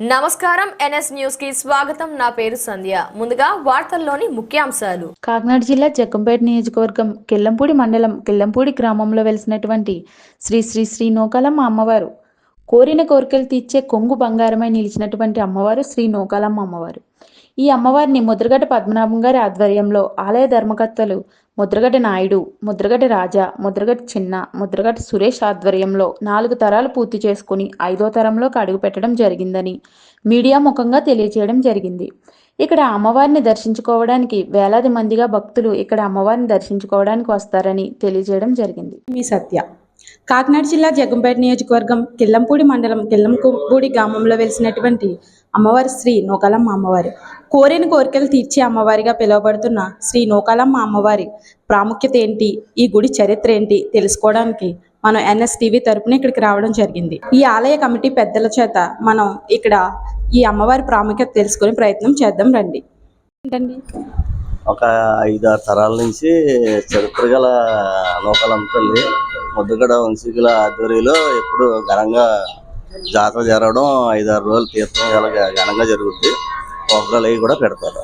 నమస్కారం ఎన్ఎస్ న్యూస్కి స్వాగతం. నా పేరు సంధ్య. ముందుగా వార్తల్లోని ముఖ్యాంశాలు. కాకినాడ జిల్లా జక్కంపేట నియోజకవర్గం కిల్లంపూడి మండలం కిల్లంపూడి గ్రామంలో వెలిసినటువంటి శ్రీ శ్రీ శ్రీ నూకాలమ్మ అమ్మవారు. కోరిన కోరికలు తీర్చే కొంగు బంగారమై నిలిచినటువంటి అమ్మవారు శ్రీ నూకాలమ్మ అమ్మవారు. ఈ అమ్మవారిని ముద్రగడ్డ పద్మనాభం గారి ఆధ్వర్యంలో ఆలయ ధర్మకర్తలు ముద్రగడ్డ నాయుడు ముద్రగడ్డ రాజా ముద్రగడ్డ చిన్న ముద్రగడ్డ సురేష్ ఆధ్వర్యంలో నాలుగు తరాలు పూర్తి చేసుకుని ఐదో తరంలోకి అడుగుపెట్టడం జరిగిందని మీడియా ముఖంగా తెలియజేయడం జరిగింది. ఇక్కడ అమ్మవారిని దర్శించుకోవడానికి వేలాది మందిగా భక్తులు ఇక్కడ అమ్మవారిని దర్శించుకోవడానికి వస్తారని తెలియజేయడం జరిగింది. మీ సత్య. కాకినాడ జిల్లా జగంపేట నియోజకవర్గం కిల్లంపూడి మండలం కిల్లంపూడి గ్రామంలో వెలిసినటువంటి అమ్మవారి శ్రీ నూకలమ్మ అమ్మవారి. కోరిన కోరికలు తీర్చే అమ్మవారిగా పిలువబడుతున్న శ్రీ నూకాలమ్మ అమ్మవారి ప్రాముఖ్యత ఏంటి? ఈ గుడి చరిత్ర ఏంటి? తెలుసుకోవడానికి మనం ఎన్ఎస్టీవీ తరపున ఇక్కడికి రావడం జరిగింది. ఈ ఆలయ కమిటీ పెద్దల చేత మనం ఇక్కడ ఈ అమ్మవారి ప్రాముఖ్యత తెలుసుకునే ప్రయత్నం చేద్దాం రండి. ఏంటండి? ఒక ఐదారు తరాల నుంచి చరిత్ర గల నూకలమ్మ తల్లి ముద్దుగడ వంశీకుల ఆధ్వర్యంలో ఎప్పుడు ఘనంగా జాతర జరగడం ఐదారు రోజులు తీర్థం ఘనంగా జరుగుద్ది. ప్రోగ్రాలు అవి కూడా పెడతారు.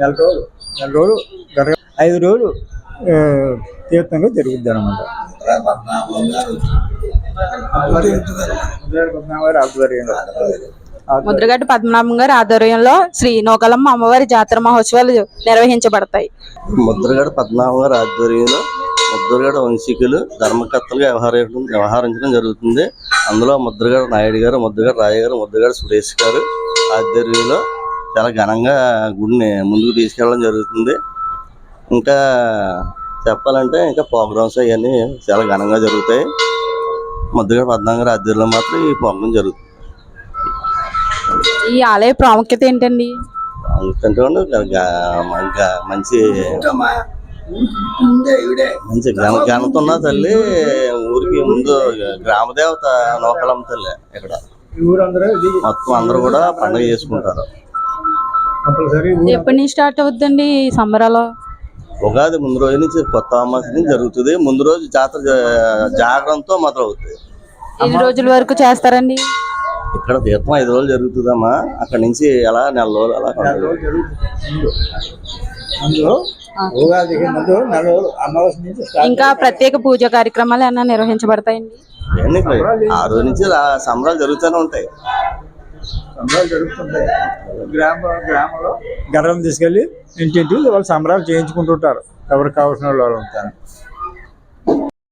నెల రోజులు నెల రోజులు జరగ ఐదు రోజులు తీర్థంగా జరుగుద్ది అనమాట ముద్రగడ్డ పద్మనాభం గారి ఆధ్వర్యంలో శ్రీ నూకలమ్మ అమ్మవారి జాతర మహోత్సవాలు నిర్వహించబడతాయి. ముద్రగడ పద్మనాభం గారి ఆధ్వర్యంలో ముద్రగడ వంశీకులు ధర్మకర్తలుగా వ్యవహరించడం వ్యవహరించడం జరుగుతుంది. అందులో ముద్రగడ నాయుడు గారు ముద్రగడ రాయ గారు ముద్రగడ సురేష్ గారు ఆధ్వర్యంలో చాలా ఘనంగా గుడిని ముందుకు తీసుకెళ్ళడం జరుగుతుంది. ఇంకా చెప్పాలంటే ఇంకా ప్రోగ్రామ్స్ అవన్నీ చాలా ఘనంగా జరుగుతాయి. ముద్రగడ పద్మనాభం గారి ఆధ్వర్యంలో మాత్రం ఈ ప్రోగ్రాం జరుగుతుంది. ఈ ఆలయ ప్రాముఖ్యత ఏంటండి? ఇంకా మంచి మంచి ఘన ఘనత ఉన్న తల్లి ఊరికి ముందు గ్రామ దేవత నూకలమ్మ తల్లి ఇక్కడ ఈ ఊరందరూ ఇది మొత్తం అందరూ కూడా పండుగ చేసుకుంటారు. ఎప్పటి నుంచి స్టార్ట్ అవుతుందండి ఈ సంబరాలు ఉగాది ముందు రోజు నుంచి కొత్త నుంచి జరుగుతుంది. ముందు రోజు జాతర జా- జాగరణతో మొదలవుతుంది ఎన్ని రోజుల వరకు చేస్తారండి? ఇక్కడ తీర్థం ఐదు రోజులు జరుగుతుందమ్మా. అక్కడ నుంచి ఎలా నెల రోజులు అలా ఇంకా ప్రత్యేక పూజ కార్యక్రమాలు ఏమైనా నిర్వహించబడతాయండి? ఆ రోజు నుంచి సంబరాలు జరుగుతూనే ఉంటాయి. సంబరాలు జరుగుతుంటాయి. గ్రామ గ్రామంలో గర్రం తీసుకెళ్ళి ఇంటింటికి వాళ్ళు సంబరాలు చేయించుకుంటుంటారు. ఎవరికి కావాల్సిన వాళ్ళు ఉంటారు.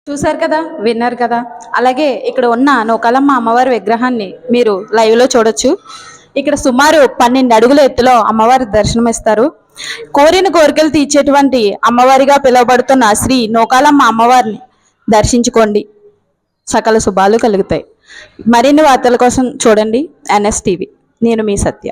చూసారు కదా? విన్నారు కదా? అలాగే ఇక్కడ ఉన్న నూకాలమ్మ అమ్మవారి విగ్రహాన్ని మీరు లైవ్లో చూడొచ్చు. ఇక్కడ సుమారు పన్నెండు అడుగుల ఎత్తులో అమ్మవారి దర్శనం ఇస్తారు కోరిన కోరికలు తీర్చేటువంటి అమ్మవారిగా పిలువబడుతున్న శ్రీ నూకాలమ్మ అమ్మవారిని దర్శించుకోండి. సకల శుభాలు కలుగుతాయి. మరిన్ని వార్తల కోసం చూడండి ఎన్ఎస్ టీవీ నేను మీ సత్య.